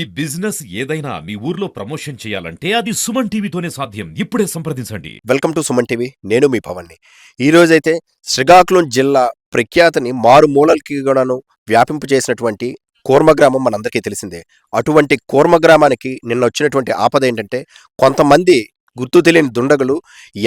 ఈ బిజినెస్ ఏదైనా మీ ఊర్లో ప్రమోషన్ చేయాలంటే అది సుమన్ టీవీతోనే సాధ్యం. ఇప్పుడే సంప్రదించండి. Welcome to Suman TV. నేను మీ పవన్ని. ఈ రోజైతే శ్రీకాకుళం జిల్లా ప్రఖ్యాతిని మారుమూలలకి కూడాను వ్యాపింపు చేసినటువంటి కూర్మ గ్రామం మనందరికీ తెలిసిందే. అటువంటి కూర్మ గ్రామానికి నిన్న వచ్చినటువంటి ఆపద ఏంటంటే కొంతమంది గుర్తు తెలియని దుండగులు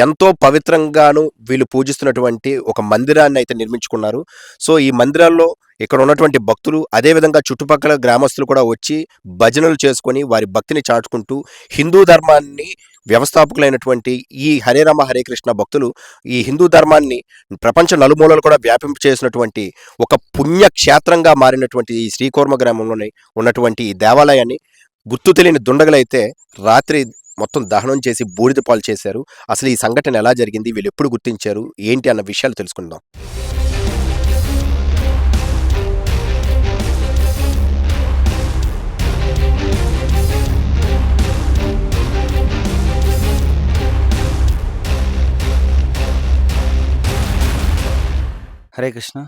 ఎంతో పవిత్రంగాను వీళ్ళు పూజిస్తున్నటువంటి ఒక మందిరాన్ని అయితే నిర్మించుకున్నారు. సో ఈ మందిరాల్లో ఇక్కడ ఉన్నటువంటి భక్తులు అదేవిధంగా చుట్టుపక్కల గ్రామస్తులు కూడా వచ్చి భజనలు చేసుకొని వారి భక్తిని చాటుకుంటూ హిందూ ధర్మాన్ని వ్యవస్థాపకులైనటువంటి ఈ హరే రామ హరే కృష్ణ భక్తులు ఈ హిందూ ధర్మాన్ని ప్రపంచ నలుమూలలు కూడా వ్యాపింపు చేసినటువంటి ఒక పుణ్యక్షేత్రంగా మారినటువంటి ఈ శ్రీకూర్మ గ్రామంలోనే ఉన్నటువంటి ఈ దేవాలయాన్ని గుర్తు తెలియని దుండగులైతే రాత్రి మొత్తం దహనం చేసి బూడిద పాలు చేశారు. అసలు ఈ సంఘటన ఎలా జరిగింది? వీళ్ళు ఎప్పుడు గుర్తించారు? ఏంటి? అన్న విషయాలు తెలుసుకుందాం. హరే కృష్ణ.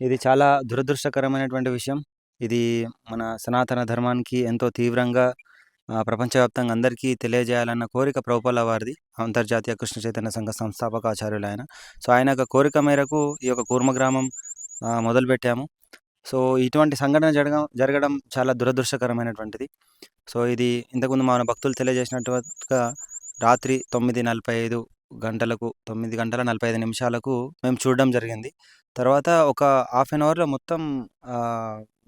ఇది చాలా దురదృష్టకరమైనటువంటి విషయం. ఇది మన సనాతన ధర్మానికి ఎంతో తీవ్రంగా ప్రపంచవ్యాప్తంగా అందరికీ తెలియజేయాలన్న కోరిక ప్రభుపాల వారిది. అంతర్జాతీయ కృష్ణ చైతన్య సంఘ సంస్థాపక ఆచార్యులు ఆయన. సో ఆయన యొక్క కోరిక మేరకు ఈ యొక్క కూర్మ గ్రామం మొదలుపెట్టాము. సో ఇటువంటి సంఘటన జరగడం జరగడం చాలా దురదృష్టకరమైనటువంటిది. సో ఇది ఇంతకుముందు మన భక్తులు తెలియజేసినట్టుగా రాత్రి తొమ్మిది నలభై ఐదు గంటలకు తొమ్మిది గంటల నలభై ఐదు నిమిషాలకు మేము చూడడం జరిగింది. తర్వాత ఒక హాఫ్ అన్ అవర్లో మొత్తం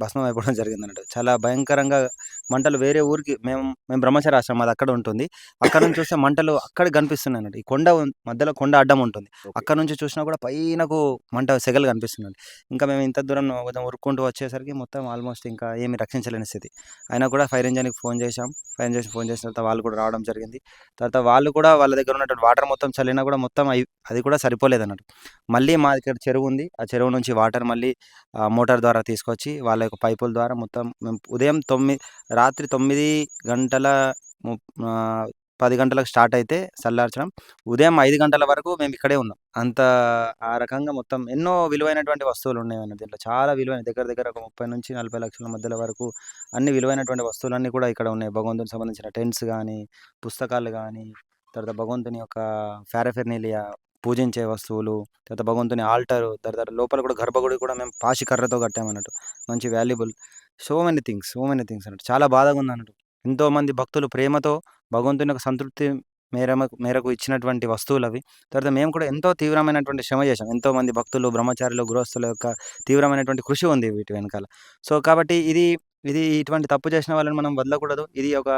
భస్మం అయిపోవడం జరిగింది అన్నట్టు చాలా భయంకరంగా మంటలు వేరే ఊరికి మేము మేము బ్రహ్మచారి ఆశ్రమం అది అక్కడ ఉంటుంది. అక్కడ నుంచి చూస్తే మంటలు అక్కడ కనిపిస్తున్నాయి అన్నట్టు ఈ కొండ మధ్యలో కొండ అడ్డం ఉంటుంది. అక్కడ నుంచి చూసినా కూడా పైనకు మంట సెగలు కనిపిస్తున్నాయి ఇంకా మేము ఇంత దూరం కొంచెం ఉరుక్కుంటూ వచ్చేసరికి మొత్తం ఆల్మోస్ట్ ఇంకా ఏమి రక్షించలేని స్థితి. అయినా కూడా ఫైర్ ఇంజన్కి ఫోన్ చేశాం. ఫైర్ ఇంజన్ ఫోన్ చేసిన తర్వాత వాళ్ళు కూడా రావడం జరిగింది. తర్వాత వాళ్ళు కూడా వాళ్ళ దగ్గర ఉన్నటువంటి వాటర్ మొత్తం చల్లినా కూడా మొత్తం అది కూడా సరిపోలేదు అన్నట్టు మళ్ళీ మా దగ్గర చెరువు ఉంది. ఆ చెరువు నుంచి వాటర్ మళ్ళీ మోటార్ ద్వారా తీసుకొచ్చి వాళ్ళ యొక్క పైపుల ద్వారా మొత్తం మేము ఉదయం తొమ్మిది రాత్రి తొమ్మిది గంటల ము- పది గంటలకు స్టార్ట్ అయితే చల్లార్చడం ఉదయం ఐదు గంటల వరకు మేము ఇక్కడే ఉన్నాం. అంత ఆ రకంగా మొత్తం ఎన్నో విలువైనటువంటి వస్తువులు ఉన్నాయి దీంట్లో. చాలా విలువైన దగ్గర దగ్గర ఒక ముప్పై నుంచి నలభై లక్షల మధ్యలో వరకు అన్ని విలువైనటువంటి వస్తువులన్నీ కూడా ఇక్కడ ఉన్నాయి. భగవంతునికి సంబంధించిన టెంట్స్ కానీ పుస్తకాలు కానీ తర్వాత భగవంతుని యొక్క ఫారఫెర్నీలియా పూజించే వస్తువులు తర్వాత భగవంతుని ఆల్టర్ తర్వాత లోపల కూడా గర్భగుడి కూడా మేము పాషికర్రతో కట్టామన్నట్టు మంచి valuable so many things so many things అన్నట్టు. చాలా బాధగా ఉంది అన్నట్టు. ఎంతోమంది భక్తులు ప్రేమతో భగవంతుని యొక్క సంతృప్తి మేర మేరకు ఇచ్చినటువంటి వస్తువులు అవి. తర్వాత మేము కూడా ఎంతో తీవ్రమైనటువంటి శ్రమ చేశాం. ఎంతో మంది భక్తులు బ్రహ్మచారులు గృహస్థుల యొక్క తీవ్రమైనటువంటి కృషి ఉంది వీటి వెనకాల. సో కాబట్టి ఇది ఇది ఇటువంటి తప్పు చేసిన వాళ్ళని మనం వదలకూడదు. ఇది ఒక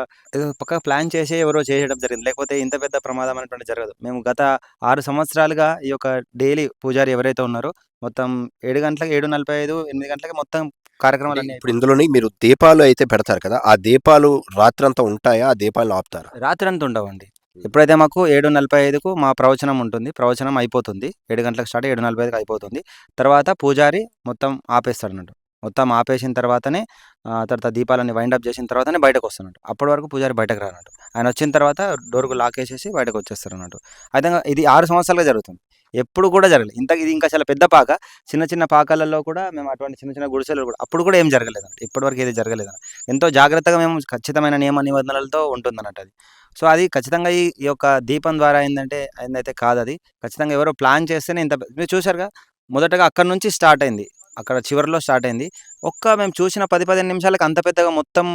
పక్క ప్లాన్ చేసి ఎవరో చేయడం జరిగింది. లేకపోతే ఇంత పెద్ద ప్రమాదం అనేటువంటి జరగదు. మేము గత ఆరు సంవత్సరాలుగా ఈ యొక్క డైలీ పూజారి ఎవరైతే ఉన్నారో మొత్తం ఏడు గంటలకు ఏడు నలభై ఐదు ఎనిమిది గంటలకి మొత్తం కార్యక్రమాలు ఇప్పుడు ఇందులోని మీరు దీపాలు అయితే పెడతారు కదా ఆ దీపాలు రాత్రంతా ఉంటాయా? ఆ దీపాలను ఆపుతారా? రాత్రి అంతా ఉండవండి ఎప్పుడైతే మాకు ఏడు నలభై ఐదుకు మా ప్రవచనం ఉంటుంది ప్రవచనం అయిపోతుంది. ఏడు గంటలకు స్టార్ట్ ఏడు నలభై ఐదుకి అయిపోతుంది. తర్వాత పూజారి మొత్తం ఆపేస్తాడు అన్నట్టు మొత్తం ఆపేసిన తర్వాతనే ఆ, తర్వాత దీపాలని వైండప్ చేసిన తర్వాతనే బయటకు వస్తున్నట్టు అప్పటి వరకు పూజారి బయటకు రానట్టు. ఆయన వచ్చిన తర్వాత డోర్కు లాక్ వేసేసి బయటకు వచ్చేస్తారు అన్నట్టు అయితే ఇది ఆరు సంవత్సరాలుగా జరుగుతుంది. ఎప్పుడు కూడా జరగలేదు. ఇంత ఇది ఇంకా చాలా పెద్ద పాక. చిన్న చిన్న పాకాలలో కూడా మేము అటువంటి చిన్న చిన్న గుడిసెలు కూడా అప్పుడు కూడా ఏం జరగలేదు అన్నట్టు ఇప్పటివరకు ఏది జరగలేదు ఎంతో జాగ్రత్తగా మేము ఖచ్చితమైన నియమ నిబంధనలతో ఉంటుంది అన్నట్టు అది. సో అది ఖచ్చితంగా ఈ యొక్క దీపం ద్వారా ఏంటంటే ఏందైతే కాదు అది ఖచ్చితంగా ఎవరో ప్లాన్ చేస్తేనే ఇంత మీరు చూసారుగా మొదటగా అక్కడ నుంచి స్టార్ట్ అయింది. అక్కడ చివరిలో స్టార్ట్ అయింది. ఒక్క మేము చూసిన పది పదిహేను నిమిషాలకు అంత పెద్దగా మొత్తం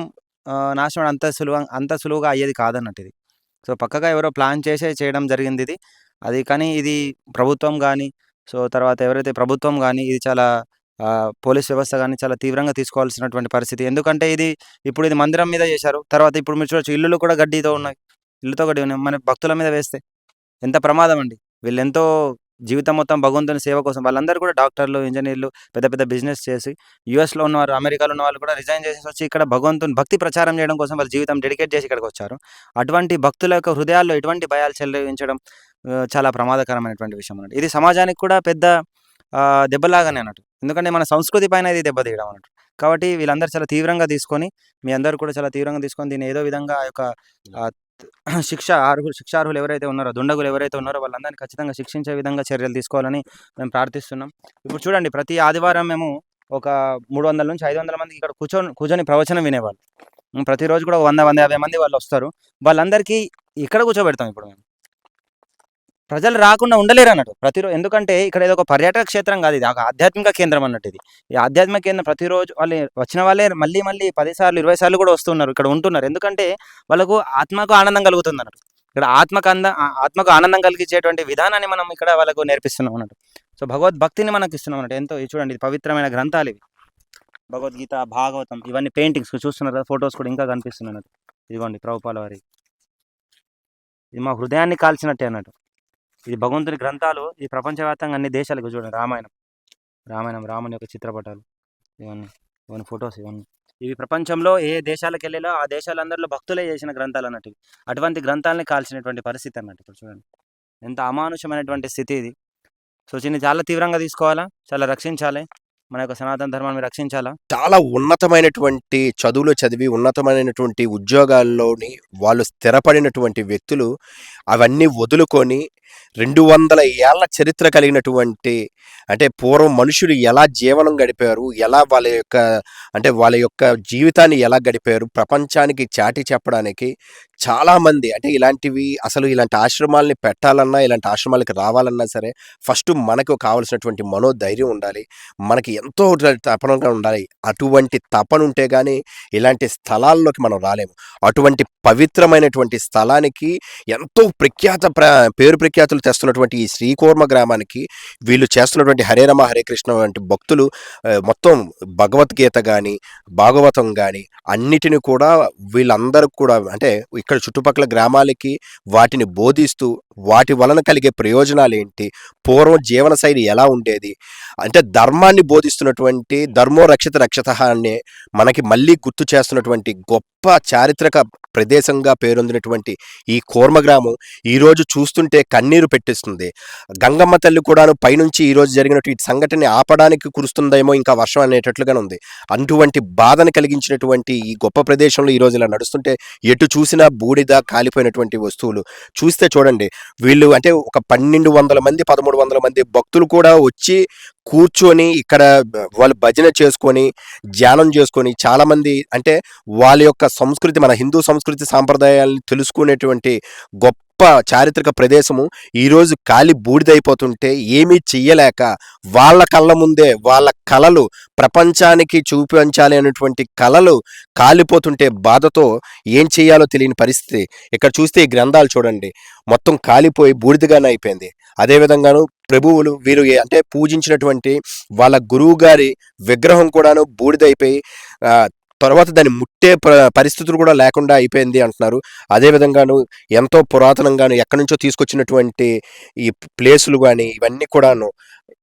నాశనం అంత సులువు అంత సులువుగా అయ్యేది కాదన్నట్టు ఇది. సో పక్కగా ఎవరో ప్లాన్ చేసే చేయడం జరిగింది ఇది. అది కానీ ఇది ప్రభుత్వం కానీ సో తర్వాత ఎవరైతే ప్రభుత్వం కానీ ఇది చాలా పోలీస్ వ్యవస్థ కానీ చాలా తీవ్రంగా తీసుకోవాల్సినటువంటి పరిస్థితి. ఎందుకంటే ఇది ఇప్పుడు ఇది మందిరం మీద చేశారు. తర్వాత ఇప్పుడు మీరు చూడొచ్చు ఇల్లులు కూడా గడ్డితో ఉన్నాయి. ఇల్లుతో గడ్డి ఉన్నాయి. మన భక్తుల మీద వేస్తే ఎంత ప్రమాదం అండి. వీళ్ళు ఎంతో జీవితం మొత్తం భగవంతుని సేవ కోసం వాళ్ళందరూ కూడా డాక్టర్లు ఇంజనీర్లు పెద్ద పెద్ద బిజినెస్ చేసి యూఎస్లో ఉన్నవారు అమెరికాలో ఉన్న వాళ్ళు కూడా రిజైన్ చేసి వచ్చి ఇక్కడ భగవంతుని భక్తి ప్రచారం చేయడం కోసం వాళ్ళ జీవితం డెడికేట్ చేసి ఇక్కడికి వచ్చారు. అటువంటి భక్తుల యొక్క హృదయాల్లో ఎటువంటి భయాలు చెల్లించడం చాలా ప్రమాదకరమైనటువంటి విషయం అన్నట్టు. ఇది సమాజానికి కూడా పెద్ద దెబ్బలాగానే అన్నట్టు. ఎందుకంటే మన సంస్కృతి పైన ఇది దెబ్బతీయడం అన్నట్టు. కాబట్టి వీళ్ళందరూ చాలా తీవ్రంగా తీసుకొని మీ అందరూ కూడా చాలా తీవ్రంగా తీసుకొని దీన్ని ఏదో విధంగా ఆ యొక్క శిక్ష అర్హులు శిక్షార్హులు ఎవరైతే ఉన్నారో దుండగులు ఎవరైతే ఉన్నారో వాళ్ళందరినీ ఖచ్చితంగా శిక్షించే విధంగా చర్యలు తీసుకోవాలని మేము ప్రార్థిస్తున్నాం. ఇప్పుడు చూడండి ప్రతి ఆదివారం మేము ఒక మూడు వందల నుంచి ఐదు వందల మందికి ఇక్కడ కూర్చొని కూర్చొని ప్రవచనం వినేవాళ్ళు. ప్రతిరోజు కూడా వంద వంద యాభై మంది వాళ్ళు వస్తారు. వాళ్ళందరికీ ఇక్కడ కూర్చోబెడతాం ఇప్పుడు మేము. ప్రజలు రాకుండా ఉండలేరు అన్నట్టు ప్రతిరోజు ఎందుకంటే ఇక్కడ ఏదో ఒక పర్యాటక క్షేత్రం కాదు ఇది. ఒక ఆధ్యాత్మిక కేంద్రం అన్నట్టు ఇది. ఈ ఆధ్యాత్మిక కేంద్రం ప్రతిరోజు వాళ్ళు వచ్చిన వాళ్ళే మళ్ళీ మళ్ళీ పది సార్లు ఇరవై సార్లు కూడా వస్తున్నారు. ఇక్కడ ఉంటున్నారు. ఎందుకంటే వాళ్ళకు ఆత్మకు ఆనందం కలుగుతుంది అన్నట్టు ఇక్కడ ఆత్మకు అంద ఆత్మకు ఆనందం కలిగించేటువంటి విధానాన్ని మనం ఇక్కడ వాళ్ళకు నేర్పిస్తున్నాం అన్నట్టు. సో భగవద్భక్తిని మనకి ఇస్తున్నాం అన్నట్టు. ఎంతో ఇది చూడండి ఇది పవిత్రమైన గ్రంథాలు ఇవి. భగవద్గీత భాగవతం ఇవన్నీ పెయింటింగ్స్. చూస్తున్నారు కదా ఫొటోస్ కూడా ఇంకా కనిపిస్తున్నాయి అన్నట్టు. ఇదిగోండి ప్రభుపాల వారి. ఇది మా హృదయాన్ని కాల్చినట్టే అన్నట్టు. ఇది భగవంతుని గ్రంథాలు ఈ ప్రపంచవ్యాప్తంగా అన్ని దేశాలకు చూడండి. రామాయణం. రామాయణం రాముని యొక్క చిత్రపటాలు. ఇవన్నీ ఇవన్నీ ఫొటోస్ ఇవన్నీ. ఇవి ప్రపంచంలో ఏ దేశాలకు వెళ్ళేలో ఆ దేశాలందరిలో భక్తులే చేసిన గ్రంథాలు అన్నట్టు. అటువంటి గ్రంథాలని కాల్చినటువంటి పరిస్థితి అన్నట్టు ఇప్పుడు చూడండి. ఎంత అమానుషమైనటువంటి స్థితి ఇది. సో దీన్ని చాలా తీవ్రంగా తీసుకోవాలా? చాలా రక్షించాలి. మన యొక్క సనాతన ధర్మాన్ని రక్షించాలా? చాలా ఉన్నతమైనటువంటి చదువులు చదివి ఉన్నతమైనటువంటి ఉద్యోగాల్లోని వాళ్ళు స్థిరపడినటువంటి వ్యక్తులు అవన్నీ వదులుకొని రెండు వందల ఏళ్ళ చరిత్ర కలిగినటువంటి అంటే పూర్వం మనుషులు ఎలా జీవనం గడిపారు ఎలా వాళ్ళ యొక్క అంటే వాళ్ళ యొక్క జీవితాన్ని ఎలా గడిపారు ప్రపంచానికి చాటి చెప్పడానికి చాలామంది అంటే ఇలాంటివి అసలు ఇలాంటి ఆశ్రమాలని పెట్టాలన్నా ఇలాంటి ఆశ్రమాలకు రావాలన్నా సరే ఫస్ట్ మనకు కావలసినటువంటి మనోధైర్యం ఉండాలి. మనకి ఎంతో తపనగా ఉండాలి. అటువంటి తపన ఉంటే కానీ ఇలాంటి స్థలాల్లోకి మనం రాలేము. అటువంటి పవిత్రమైనటువంటి స్థలానికి ఎంతో ప్రఖ్యాత ప్ర పేరు ప్రఖ్యాతులు తెస్తున్నటువంటి ఈ శ్రీకూర్మ గ్రామానికి వీళ్ళు చేస్తున్నటువంటి హరే రమ హరే కృష్ణ వంటి భక్తులు మొత్తం భగవద్గీత కానీ భాగవతం కానీ అన్నిటిని కూడా వీళ్ళందరూ కూడా అంటే ఇక్కడ చుట్టుపక్కల గ్రామాలకి వాటిని బోధిస్తూ వాటి వలన కలిగే ప్రయోజనాలు ఏంటి పూర్వం జీవన శైలి ఎలా ఉండేది? అంటే ధర్మాన్ని బోధిస్తున్నటువంటి ధర్మో రక్షిత రక్షత అనే మనకి మళ్ళీ గుర్తు చేస్తున్నటువంటి గొప్ప చారిత్రక ప్రదేశంగా పేరొందినటువంటి ఈ కూర్మ గ్రామం ఈరోజు చూస్తుంటే కన్నీరు పెట్టిస్తుంది. గంగమ్మ తల్లి కూడాను పైనుంచి ఈరోజు జరిగినటువంటి సంఘటన ఆపడానికి కురుస్తుందేమో ఇంకా వర్షం అనేటట్లుగానే ఉంది. అటువంటి బాధను కలిగించినటువంటి ఈ గొప్ప ప్రదేశంలో ఈరోజు ఇలా నడుస్తుంటే ఎటు చూసినా బూడిద కాలిపోయినటువంటి వస్తువులు. చూస్తే చూడండి వీళ్ళు అంటే ఒక పన్నెండు వందల మంది పదమూడు వందల మంది భక్తులు కూడా వచ్చి కూర్చొని ఇక్కడ వాళ్ళు భజన చేసుకొని ధ్యానం చేసుకొని చాలామంది అంటే వాళ్ళ యొక్క సంస్కృతి మన హిందూ సంస్కృతి సాంప్రదాయాలను తెలుసుకునేటువంటి గొప్ప చారిత్రక ప్రదేశము. ఈరోజు కాలి బూడిదైపోతుంటే ఏమీ చెయ్యలేక వాళ్ళ కళ్ళ ముందే వాళ్ళ కళలు ప్రపంచానికి చూపించాలి అనేటువంటి కళలు కాలిపోతుంటే బాధతో ఏం చేయాలో తెలియని పరిస్థితి. ఇక్కడ చూస్తే ఈ గ్రంథాలు చూడండి. మొత్తం కాలిపోయి బూడిదగానే అయిపోయింది. అదేవిధంగాను ప్రభువులు వీరు ఏ- అంటే పూజించినటువంటి వాళ్ళ గురువు గారి విగ్రహం కూడాను బూడిదైపోయి తర్వాత దాన్ని ముట్టే ప- పరిస్థితులు కూడా లేకుండా అయిపోయింది అంటున్నారు. అదేవిధంగాను ఎంతో పురాతనంగాను ఎక్కడి నుంచో తీసుకొచ్చినటువంటి ఈ ప్లేసులు కానీ ఇవన్నీ కూడాను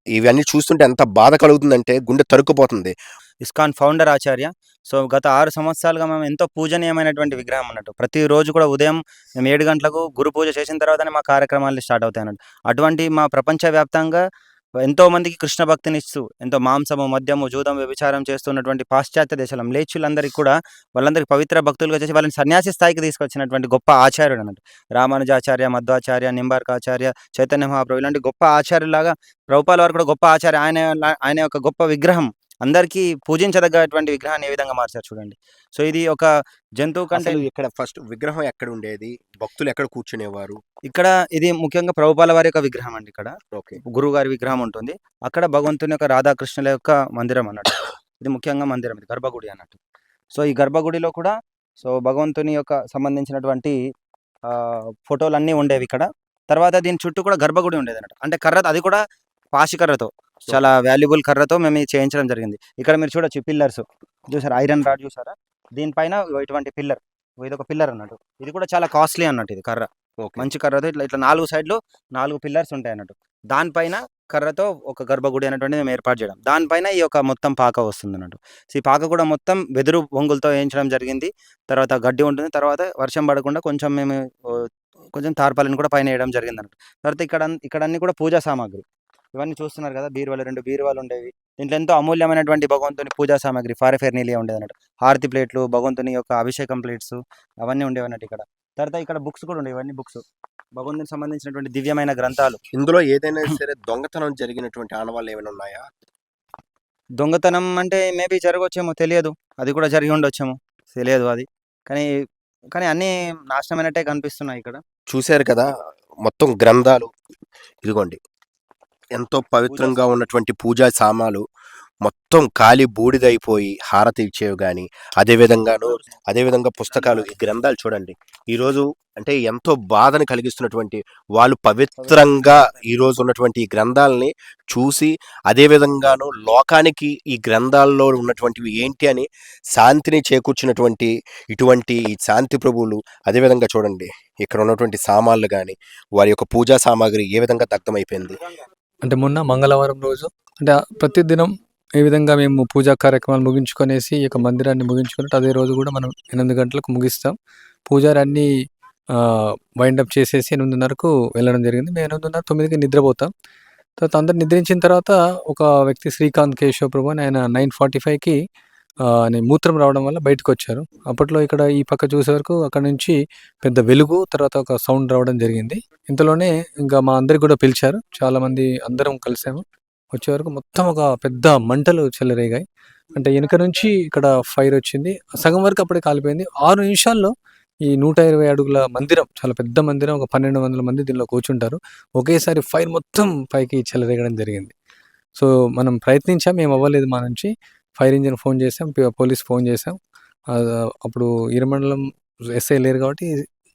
ఇవన్నీ చూస్తుంటే ఎంత బాధ కలుగుతుందంటే గుండె తరుక్కుపోతుంది. ఇస్కాన్ ఫౌండర్ ఆచార్య సో గత ఆరు సంవత్సరాలుగా మేము ఎంతో పూజనీయమైనటువంటి విగ్రహం అన్నట్టు. ప్రతిరోజు కూడా ఉదయం మేము ఏడు గంటలకు గురు పూజ చేసిన తర్వాతనే మా కార్యక్రమాలు స్టార్ట్ అవుతాయి అన్నట్టు. అటువంటి మా ప్రపంచవ్యాప్తంగా ఎంతో మందికి కృష్ణ భక్తినిస్తూ ఎంతో మాంసము మద్యము జూదం వ్యభిచారం చేస్తున్నటువంటి పాశ్చాత్య దేశాల మ్లేచ్చులందరికీ కూడా వాళ్ళందరికీ పవిత్ర భక్తులుగా చేసి వాళ్ళని సన్యాసి స్థాయికి తీసుకొచ్చినటువంటి గొప్ప ఆచార్యుడు అన్నట్టు రామానుజాచార్య మధ్వాచార్య నింబార్కాచార్య చైతన్య మహాప్రభు ఇలాంటి గొప్ప ఆచార్యులాగా ప్రభుపాల వారు కూడా గొప్ప ఆచార్య ఆయన ఆయన యొక్క గొప్ప విగ్రహం అందరికీ పూజించదగ్గటువంటి విగ్రహాన్ని ఏ విధంగా మార్చారు చూడండి. సో ఇది ఒక జంతువు కంటే ఇక్కడ ఫస్ట్ విగ్రహం ఎక్కడ ఉండేది భక్తులు ఎక్కడ కూర్చునేవారు? ఇక్కడ ఇది ముఖ్యంగా ప్రభుపాల వారి యొక్క విగ్రహం అండి ఇక్కడ. ఓకే. గురువు గారి విగ్రహం ఉంటుంది. అక్కడ భగవంతుని యొక్క రాధాకృష్ణుల యొక్క మందిరం అన్నట్టు. ఇది ముఖ్యంగా మందిరం ఇది గర్భగుడి అన్నట్టు. సో ఈ గర్భగుడిలో కూడా సో భగవంతుని యొక్క సంబంధించినటువంటి ఆ, ఫోటోలు అన్నీ ఉండేవి ఇక్కడ. తర్వాత దీని చుట్టూ కూడా గర్భగుడి ఉండేది అన్నట్టు అంటే కర్ర అది కూడా పాషి కర్రతో చాలా వాల్యుబుల్ కర్రతో మేము చేయించడం జరిగింది. ఇక్కడ మీరు చూడొచ్చు పిల్లర్స్. చూసారా? ఐరన్ రాడ్ చూసారా? దీనిపైన ఇటువంటి పిల్లర్. ఇది ఒక పిల్లర్ అన్నట్టు. ఇది కూడా చాలా కాస్ట్లీ అన్నట్టు ఇది కర్ర. మంచి కర్రతో ఇట్లా ఇట్లా నాలుగు సైడ్లు నాలుగు పిల్లర్స్ ఉంటాయి అన్నట్టు. దానిపైన కర్రతో ఒక గర్భగుడి అనేటువంటిది మేము ఏర్పాటు చేయడం. దానిపైన ఈ యొక్క మొత్తం పాక వస్తుంది అన్నట్టు. సో ఈ పాక కూడా మొత్తం వెదురు బొంగులతో వేయించడం జరిగింది. తర్వాత గడ్డి ఉంటుంది. తర్వాత వర్షం పడకుండా కొంచెం మేము కొంచెం తార్పాలను కూడా పైన వేయడం జరిగింది అన్నట్టు. తర్వాత ఇక్కడ ఇక్కడ అన్ని కూడా పూజా సామాగ్రి. ఇవన్నీ చూస్తున్నారు కదా బీరువాలు రెండు బీరువాలు ఉండేవి. దీంట్లో ఎంతో అమూల్యమైనటువంటి భగవంతుని పూజా సామాగ్రి ఫారెఫెర్నీలియా ఉండేది అన్నట్టు హారతి ప్లేట్లు భగవంతుని యొక్క అభిషేకం ప్లేట్స్ అవన్నీ ఉండేవి అన్నట్టు ఇక్కడ. తర్వాత ఇక్కడ బుక్స్ కూడా ఉండేవి ఇవన్నీ బుక్స్. భగవంతునికి సంబంధించినటువంటి దివ్యమైన గ్రంథాలు. ఇందులో ఏదైనా సరే దొంగతనం జరిగినటువంటి ఆనవాళ్ళు ఏమైనా ఉన్నాయా? దొంగతనం అంటే మేబీ జరగవచ్చేమో తెలియదు. అది కూడా జరిగి ఉండొచ్చేమో తెలియదు అది. కానీ కానీ అన్నీ నాశనమైనట్టే కనిపిస్తున్నాయి ఇక్కడ. చూశారు కదా! మొత్తం గ్రంథాలు. ఇదిగోండి. ఎంతో పవిత్రంగా ఉన్నటువంటి పూజా సామాలు మొత్తం కాలి బూడిదైపోయి హారతి ఇచ్చేవి కానీ అదే విధంగాను అదే విధంగా పుస్తకాలు ఈ గ్రంథాలు చూడండి. ఈరోజు అంటే ఎంతో బాధను కలిగిస్తున్నటువంటి వాళ్ళు పవిత్రంగా ఈరోజు ఉన్నటువంటి ఈ గ్రంథాలని చూసి అదే విధంగాను లోకానికి ఈ గ్రంథాల్లో ఉన్నటువంటివి ఏంటి అని శాంతిని చేకూర్చినటువంటి ఇటువంటి ఈ శాంతి ప్రభువులు అదే విధంగా చూడండి. ఇక్కడ ఉన్నటువంటి సామాన్లు కానీ వారి యొక్క పూజా సామాగ్రి ఏ విధంగా దగ్ధమైపోయింది. అంటే మొన్న మంగళవారం రోజు అంటే ప్రతిదినం ఏ విధంగా మేము పూజా కార్యక్రమాలు ముగించుకొనేసి ఈ యొక్క మందిరాన్ని ముగించుకున్నట్టు అదే రోజు కూడా మనం ఎనిమిది గంటలకు ముగిస్తాం. పూజారి అన్నీ వైండప్ చేసేసి 8:30కు వెళ్ళడం జరిగింది. మేము 8:30, 9కి నిద్రపోతాం. తర్వాత అందరు నిద్రించిన తర్వాత ఒక వ్యక్తి శ్రీకాంత్ కేశవ ప్రభు అని ఆయన 9:45కి ఆహ్, ఆయన మూత్రం రావడం వల్ల బయటకొచ్చారు. అప్పట్లో ఇక్కడ ఈ పక్క చూసే వరకు అక్కడి నుంచి పెద్ద వెలుగు తర్వాత ఒక సౌండ్ రావడం జరిగింది. ఇంతలోనే ఇంకా మా అందరికి కూడా పిలిచారు. చాలామంది అందరం కలిసాము. వచ్చేవరకు మొత్తం ఒక పెద్ద మంటలు చెలరేగాయి. అంటే వెనక నుంచి ఇక్కడ ఫైర్ వచ్చింది. సగం వరకు అప్పుడే కాలిపోయింది. ఆరు నిమిషాల్లో ఈ 120 అడుగుల మందిరం చాలా పెద్ద మందిరం ఒక 1200 మంది దీనిలో కూర్చుంటారు. ఒకేసారి ఫైర్ మొత్తం పైకి చెలరేగడం జరిగింది. సో, మనం ప్రయత్నించాం. మేము అవ్వలేదు మా నుంచి. ఫైర్ ఇంజిన్ ఫోన్ చేసాం. పోలీస్ ఫోన్ చేసాం. అప్పుడు ఈరమండలం ఎస్ఐ లేరు కాబట్టి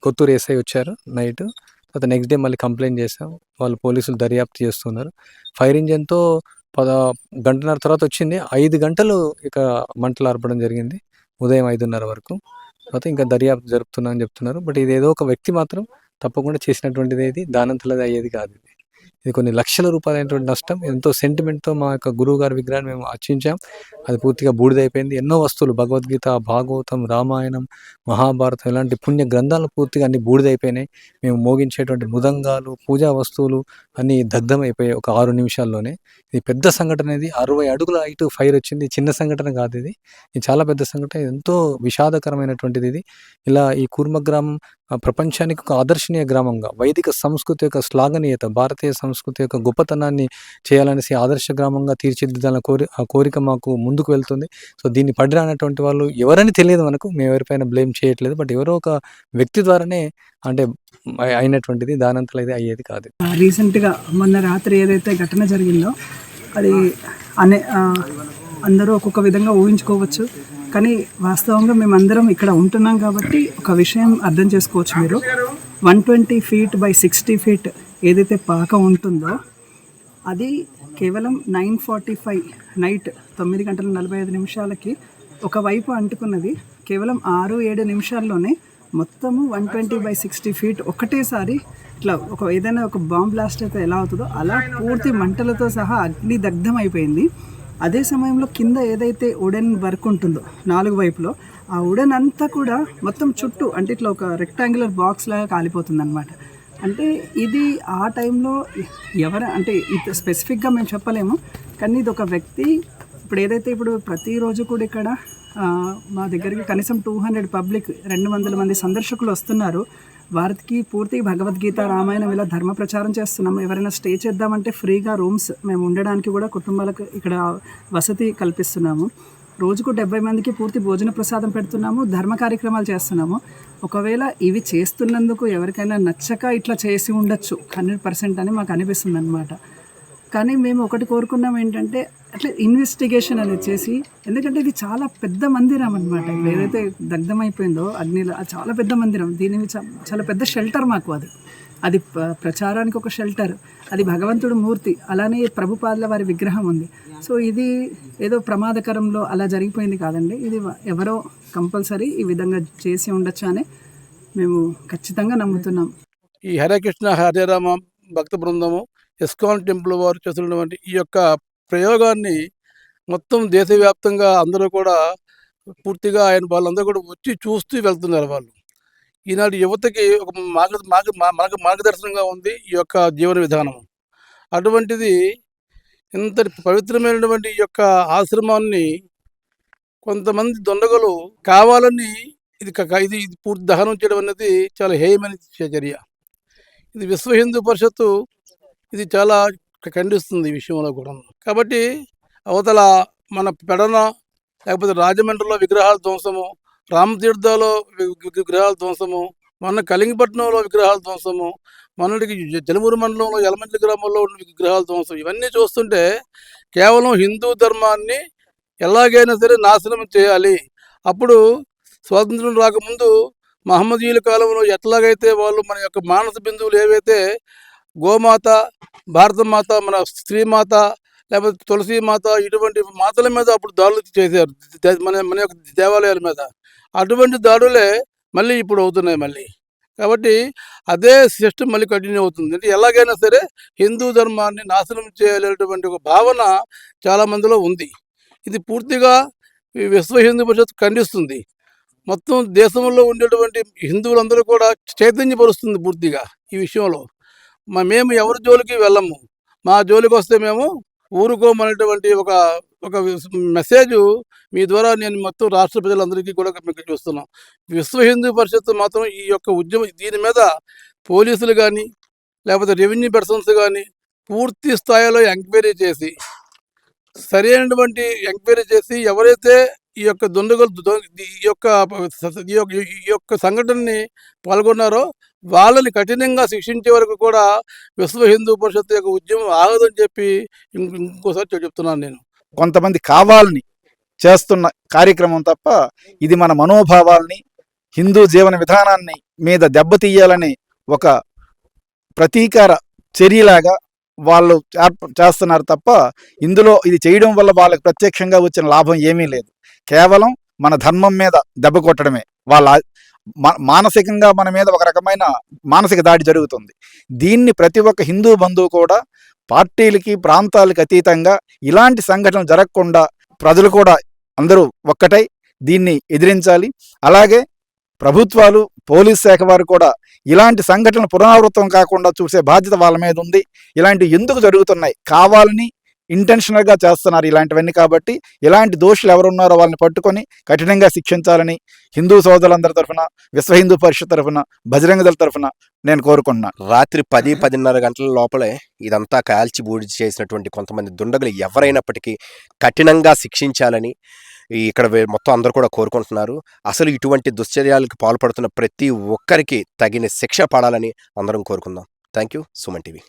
కొత్తూరు ఎస్ఐ వచ్చారు నైట్. తర్వాత నెక్స్ట్ డే మళ్ళీ కంప్లైంట్ చేసాం. వాళ్ళు పోలీసులు దర్యాప్తు చేస్తున్నారు. ఫైర్ ఇంజిన్‌తో పద గంటన్నర తర్వాత వచ్చింది. ఐదు గంటలు ఇక మంటలు ఆర్పడం జరిగింది. ఉదయం 5:30 వరకు. తర్వాత ఇంకా దర్యాప్తు జరుపుతున్నా అని చెప్తున్నారు. బట్ ఇదేదో ఒక వ్యక్తి మాత్రం తప్పకుండా చేసినటువంటిది ఏది దానంతలది అయ్యేది కాదు ఇది. కొన్ని లక్షల రూపాయలైనటువంటి నష్టం. ఎంతో సెంటిమెంట్‌తో మా యొక్క గురువు గారి విగ్రహాన్ని మేము అర్చించాం. అది పూర్తిగా బూడిదైపోయింది. ఎన్నో వస్తువులు భగవద్గీత, భాగవతం, రామాయణం, మహాభారతం ఇలాంటి పుణ్య గ్రంథాలు పూర్తిగా అన్ని బూడిదైపోయినాయి. మేము మోగించేటువంటి మృదంగాలు, పూజా వస్తువులు అన్నీ దగ్ధమైపోయాయి ఒక ఆరు నిమిషాల్లోనే. ఇది పెద్ద సంఘటన ఇది. 60 అడుగుల ఇటు ఫైర్ వచ్చింది. చిన్న సంఘటన కాదు ఇది. ఇది చాలా పెద్ద సంఘటన. ఎంతో విషాదకరమైనటువంటిది ఇది. ఇలా ఈ కూర్మ గ్రామం ప్రపంచానికి ఒక ఆదర్శనీయ గ్రామంగా వైదిక సంస్కృతి యొక్క శ్లాఘనీయత, భారతీయ సంస్కృతి యొక్క గొప్పతనాన్ని చేయాలనేసి ఆదర్శ గ్రామంగా తీర్చిదిద్దాలని కోరి ఆ కోరిక మాకు ముందుకు వెళ్తుంది. సో, దీన్ని పడిరానటువంటి వాళ్ళు ఎవరని తెలియదు మనకు. మేము ఎవరిపైన బ్లేమ్ చేయట్లేదు. బట్ ఎవరో ఒక వ్యక్తి ద్వారానే అంటే అయినటువంటిది. దానంతలో అయితే అయ్యేది కాదు. రీసెంట్గా మొన్న రాత్రి ఏదైతే ఘటన జరిగిందో అది అనే అందరూ ఒక్కొక్క విధంగా ఊహించుకోవచ్చు కానీ వాస్తవంగా మేమందరం ఇక్కడ ఉంటున్నాం కాబట్టి ఒక విషయం అర్థం చేసుకోవచ్చు మీరు. One twenty feet by sixty feet ఏదైతే పాక ఉంటుందో అది కేవలం నైన్ ఫార్టీ ఫైవ్ నైట్ తొమ్మిది గంటల నలభై ఐదు నిమిషాలకి ఒకవైపు అంటుకున్నది. కేవలం ఆరు ఏడు నిమిషాల్లోనే మొత్తము one twenty by sixty feet ఒకటేసారి ఇట్లా ఒక ఏదైనా ఒక బాంబ్ బ్లాస్ట్ అయితే ఎలా అవుతుందో అలా పూర్తి మంటలతో సహా అగ్ని దగ్ధం అయిపోయింది. అదే సమయంలో కింద ఏదైతే ఉడెన్ వర్క్ ఉంటుందో నాలుగు వైపులో ఆ ఉడెన్ అంతా కూడా మొత్తం చుట్టూ అంటే ఇట్లా ఒక రెక్టాంగులర్ బాక్స్ లాగా కాలిపోతుంది అనమాట అంటే ఇది ఆ టైంలో ఎవరు అంటే ఇది స్పెసిఫిక్గా మేము చెప్పలేము కానీ ఇది ఒక వ్యక్తి ఇప్పుడు ఏదైతే ఇప్పుడు ప్రతిరోజు కూడా ఇక్కడ మా దగ్గరికి కనీసం టూ హండ్రెడ్ పబ్లిక్ రెండు వందల మంది సందర్శకులు వస్తున్నారు వారికి పూర్తి భగవద్గీత రామాయణం ఇలా ధర్మ ప్రచారం చేస్తున్నాము. ఎవరైనా స్టే చేద్దామంటే ఫ్రీగా రూమ్స్ మేము ఉండడానికి కూడా కుటుంబాలకు ఇక్కడ వసతి కల్పిస్తున్నాము. రోజుకు డెబ్బై మందికి పూర్తి భోజన ప్రసాదం పెడుతున్నాము ధర్మ కార్యక్రమాలు చేస్తున్నాము. ఒకవేళ ఇవి చేస్తున్నందుకు ఎవరికైనా నచ్చక ఇట్లా చేసి ఉండొచ్చు. హండ్రెడ్ పర్సెంట్ అని మాకు అనిపిస్తుంది అనమాట కానీ మేము ఒకటి కోరుకున్నాం ఏంటంటే అట్లా ఇన్వెస్టిగేషన్ అనేది చేసి ఎందుకంటే ఇది చాలా పెద్ద మందిరం అనమాట ఇప్పుడు ఏదైతే దగ్ధమైపోయిందో అగ్నిలో అది చాలా పెద్ద మందిరం. దీని చా- చాలా పెద్ద షెల్టర్ మాకు అది. అది ప్రచారానికి ఒక షెల్టర్ అది భగవంతుడు మూర్తి. అలానే ప్రభుపాదుల వారి విగ్రహం ఉంది. సో ఇది ఏదో ప్రమాదకరంలో అలా జరిగిపోయింది కాదండి. ఇది ఎవరో కంపల్సరీ ఈ విధంగా చేసి ఉండొచ్చు అని మేము ఖచ్చితంగా నమ్ముతున్నాం. ఈ హరే కృష్ణ హరే రామ భక్త బృందము ఇస్కాన్ టెంపుల్ వారు చేస్తున్నటువంటి ఈ యొక్క ప్రయోగాన్ని మొత్తం దేశవ్యాప్తంగా అందరూ కూడా పూర్తిగా ఆయన వాళ్ళందరూ కూడా వచ్చి చూస్తూ వెళ్తున్నారు వాళ్ళు. ఈనాటి యువతకి ఒక మార్గ మార్గ మార్గ మార్గదర్శనంగా ఉంది ఈ యొక్క జీవన విధానం అటువంటిది ఇంత పవిత్రమైనటువంటి ఈ యొక్క ఆశ్రమాన్ని కొంతమంది దొండగలు కావాలని ఇది ఇది ఇది పూర్తి దహనం చేయడం అనేది చాలా హేయమైన చర్య. ఇది విశ్వ హిందూ పరిషత్తు ఇది చాలా ఖండిస్తుంది ఈ విషయంలో కూడా కాబట్టి అవతల మన పెడన లేకపోతే రాజమండ్రిలో విగ్రహాల ధ్వంసము రామతీర్థలో విగ్రహాల ధ్వంసము మొన్న కళింగపట్నంలో విగ్రహాల ధ్వంసము మొన్నటికి జలమూరు మండలంలో యలమండ్రి గ్రామంలో ఉన్న విగ్రహాల ధ్వంసం ఇవన్నీ చూస్తుంటే కేవలం హిందూ ధర్మాన్ని ఎలాగైనా సరే నాశనం చేయాలి. అప్పుడు స్వాతంత్రం రాకముందు మహమ్మదీయుల కాలంలో ఎట్లాగైతే వాళ్ళు మన యొక్క మానస బిందువులు ఏవైతే గోమాత భారతమాత మన స్త్రీమాత లేకపోతే తులసి మాత ఇటువంటి మాతల మీద అప్పుడు దాడులు చేశారు. మన మన యొక్క దేవాలయాల మీద. అటువంటి దాడులే మళ్ళీ ఇప్పుడు అవుతున్నాయి మళ్ళీ. కాబట్టి అదే సిస్టమ్ మళ్ళీ కంటిన్యూ అవుతుంది. అంటే ఎలాగైనా సరే హిందూ ధర్మాన్ని నాశనం చేయాలనేటువంటి ఒక భావన చాలా మందిలో ఉంది. ఇది పూర్తిగా ఈ విశ్వ హిందూ పరిషత్ ఖండిస్తుంది. మొత్తం దేశంలో ఉండేటువంటి హిందువులందరూ కూడా చైతన్యపరుస్తుంది పూర్తిగా ఈ విషయంలో. మేము ఎవరి జోలికి వెళ్ళము. మా జోలికి వస్తే మేము ఊరుకోమనేటువంటి ఒక ఒక మెసేజ్ మీ ద్వారా నేను మొత్తం రాష్ట్ర ప్రజలందరికీ కూడా మీకు చూస్తున్నాం విశ్వ హిందూ పరిషత్ మాత్రం ఈ యొక్క ఉద్యమం దీని మీద పోలీసులు కానీ లేకపోతే రెవెన్యూ పర్సన్స్ కానీ పూర్తి స్థాయిలో ఎంక్వైరీ చేసి సరైనటువంటి ఎంక్వైరీ చేసి ఎవరైతే ఈ యొక్క దుండగులు ఈ యొక్క ఈ యొక్క సంఘటనని పాల్గొన్నారో వాళ్ళని కఠినంగా శిక్షించే వరకు కూడా విశ్వ హిందూ పరిషత్ యొక్క ఉద్యమం ఆగదని చెప్పి ఇంకోసారి చెప్తున్నాను నేను. కొంతమంది కావాలని చేస్తున్న కార్యక్రమం తప్ప ఇది మన మనోభావాల్ని హిందూ జీవన విధానాన్ని మీద దెబ్బతీయాలని ఒక ప్రతీకార చర్యలాగా వాళ్ళు చేస్తున్నారు తప్ప ఇందులో ఇది చేయడం వల్ల వాళ్ళకి ప్రత్యక్షంగా వచ్చిన లాభం ఏమీ లేదు. కేవలం మన ధర్మం మీద దెబ్బ కొట్టడమే. వాళ్ళ మానసికంగా మన మీద ఒక రకమైన మానసిక దాడి జరుగుతుంది. దీన్ని ప్రతి ఒక్క హిందూ బంధువు కూడా పార్టీలకి ప్రాంతాలకి అతీతంగా ఇలాంటి సంఘటనలు జరగకుండా ప్రజలు కూడా అందరూ ఒక్కటై దీన్ని ఎదిరించాలి. అలాగే ప్రభుత్వాలు పోలీస్ శాఖ వారు కూడా ఇలాంటి సంఘటనలు పునరావృతం కాకుండా చూసే బాధ్యత వాళ్ళ మీద ఉంది. ఇలాంటివి ఎందుకు జరుగుతున్నాయి? కావాలని ఇంటెన్షనల్గా చేస్తున్నారు ఇలాంటివన్నీ కాబట్టి ఇలాంటి దోషులు ఎవరున్నారో వాళ్ళని పట్టుకొని కఠినంగా శిక్షించాలని హిందూ సోదరులందరి తరఫున విశ్వ హిందూ పరిషత్ తరఫున బజరంగ దళ తరఫున నేను కోరుకుంటున్నాను రాత్రి పది పదిన్నర గంటల లోపలే ఇదంతా కాల్చి బూడి చేసినటువంటి కొంతమంది దుండగులు ఎవరైనప్పటికీ కఠినంగా శిక్షించాలని ఇక్కడ మొత్తం అందరూ కూడా కోరుకుంటున్నారు. అసలు ఇటువంటి దుశ్చర్యాలకు పాల్పడుతున్న ప్రతి ఒక్కరికి తగిన శిక్ష పడాలని అందరం కోరుకుందాం. Thank you Suman TV.